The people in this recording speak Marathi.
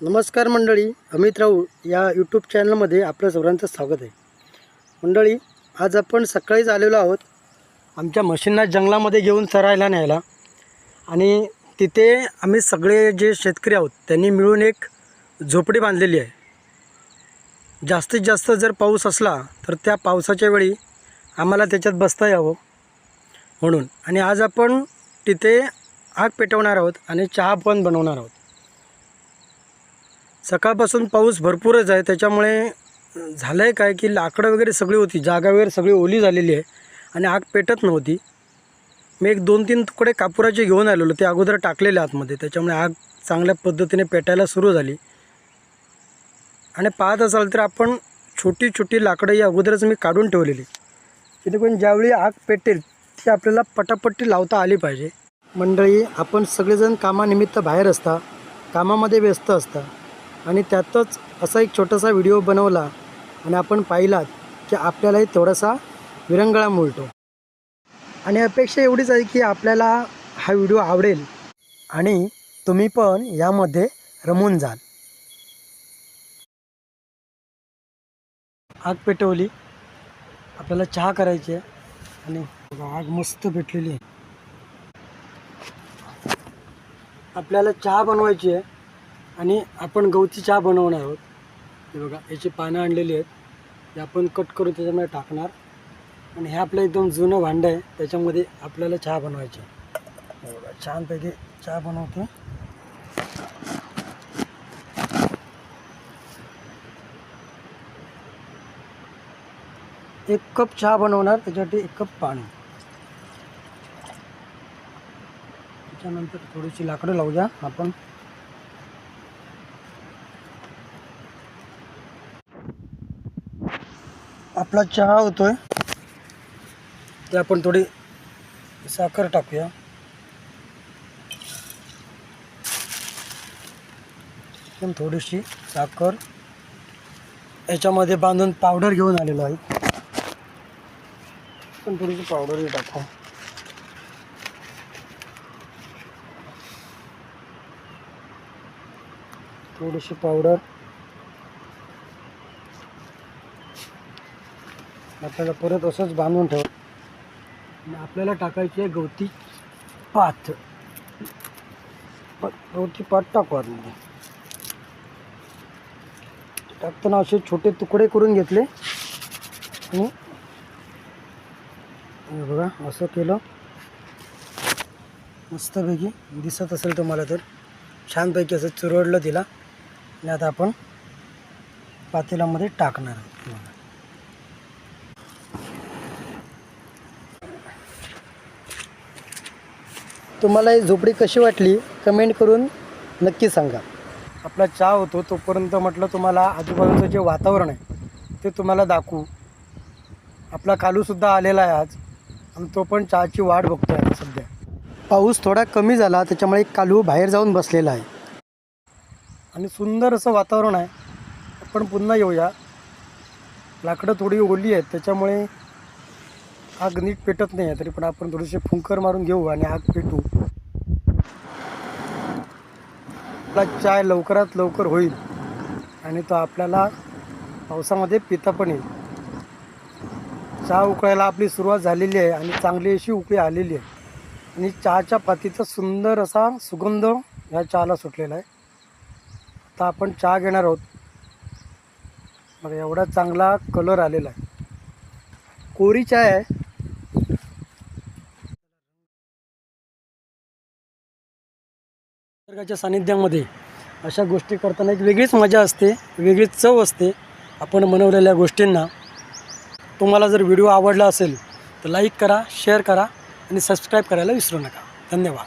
नमस्कार मंडळी अमित राऊळ या यूट्यूब चॅनलमध्ये आपलं सर्वांचं स्वागत आहे. मंडळी आज आपण सकाळीच आलेलो आहोत आमच्या म्हशींना जंगलामध्ये घेऊन चरायला न्यायला. आणि तिथे आम्ही सगळे जे शेतकरी आहोत त्यांनी मिळून एक झोपडी बांधलेली आहे. जास्तीत जास्त जर पाऊस असला तर त्या पावसाच्या वेळी आम्हाला त्याच्यात बसता यावं म्हणून. आणि आज आपण तिथे आग पेटवणार आहोत आणि चहा पण बनवणार आहोत. सकाळपासून पाऊस भरपूरच आहे. त्याच्यामुळे झालं आहे काय की लाकडं वगैरे सगळी होती. जागा वगैरे सगळी ओली झालेली आहे. आणि आग पेटत नव्हती. मी एक दोन तीन तुकडे कापुराचे घेऊन आलेलो. ते अगोदर टाकलेले आतमध्ये. त्याच्यामुळे आग चांगल्या पद्धतीने पेटायला सुरू झाली. आणि पाहत असाल तर आपण छोटी छोटी लाकडं ही अगोदरच मी काढून ठेवलेली. जेणेकरून ज्यावेळी आग पेटेल ती आपल्याला पटापट्टी लावता आली पाहिजे. मंडळी आपण सगळेजण कामानिमित्त बाहेर असता. कामामध्ये व्यस्त असता. आणि त्यातच असा एक छोटासा व्हिडिओ बनवला आणि आपण पाहिलात की आपल्यालाही थोडासा विरंगळा मिळतो. आणि अपेक्षा एवढीच आहे की आपल्याला हा व्हिडिओ आवडेल आणि तुम्ही पण यामध्ये रमून जाल. आग पेटवली. आपल्याला चहा करायची आहे आणि आग मस्त पेटलेली आहे. आपल्याला चहा बनवायची आहे. आणि आपण गवती चहा बनवणार आहोत. हे बघा याची पानं आणलेली आहेत. हे आपण कट करून त्याच्यामध्ये टाकणार. आणि हे आपलं एकदम जुनं भांडं आहे. त्याच्यामध्ये आपल्याला चहा बनवायची हे बघा छानपैकी चहा बनवतो एक कप चहा बनवणार त्याच्यासाठी एक कप पाणी. त्याच्यानंतर थोडीशी लाकडं लावूया आपण. आपला चहा होतोय. ते आपण थोडी साखर टाकूया. पण थोडीशी साखर. याच्यामध्ये बांधून पावडर घेऊन आलेलो आहे. पण थोडीशी पावडरही टाकू. थोडीशी पावडर आपल्याला परत असंच बांधून ठेव. आपल्याला टाकायची आहे गवती पात. प- गवती पात टाकू आतमध्ये. टाकताना असे छोटे तुकडे करून घेतले. आणि बघा असं केलं. मस्तपैकी दिसत असेल तुम्हाला तर. छानपैकी असं चुरडलं तिला. आणि आता आपण पातेलामध्ये टाकणार आहोत हे बघा. तुम्हाला ही झोपडी कशी वाटली? कमेंट करून नक्की सांगा. आपला चहा होतो तोपर्यंत म्हटलं तुम्हाला आजूबाजूचं जे वातावरण आहे ते तुम्हाला दाखवू. आपला कालूसुद्धा आलेला आहे आज आणि तो पण चहाची वाट बघतो आहे सध्या. पाऊस थोडा कमी झाला त्याच्यामुळे एक कालू बाहेर जाऊन बसलेला आहे. आणि सुंदर असं वातावरण आहे. आपण पुन्हा येऊया. लाकडं थोडी ओली आहेत त्याच्यामुळे आग नीट पेटत नाही आहे तरी पण आपण थोडेसे फुंकर मारून घेऊ आणि आग पेटू. आपला चाय लवकरात लवकर होईल आणि तो आपल्याला पावसामध्ये पिता पण येईल. चहा उकळायला आपली सुरुवात झालेली आहे आणि चांगली अशी उकळी आलेली आहे. आणि चहाच्या पातीचा सुंदर असा सुगंध ह्या चहाला सुटलेला आहे. आता आपण चहा घेणार आहोत. मग एवढा चांगला कलर आलेला आहे. कोरी चाय आहे. निसर्गाच्या सानिध्यामध्ये अशा गोष्टी करताना एक वेगळीच मजा असते वेगळीच चव असते. आपण बनवलेल्या गोष्टींना तुम्हाला जर व्हिडिओ आवडला असेल तर लाईक करा शेअर करा आणि सबस्क्राईब करायला विसरू नका. धन्यवाद.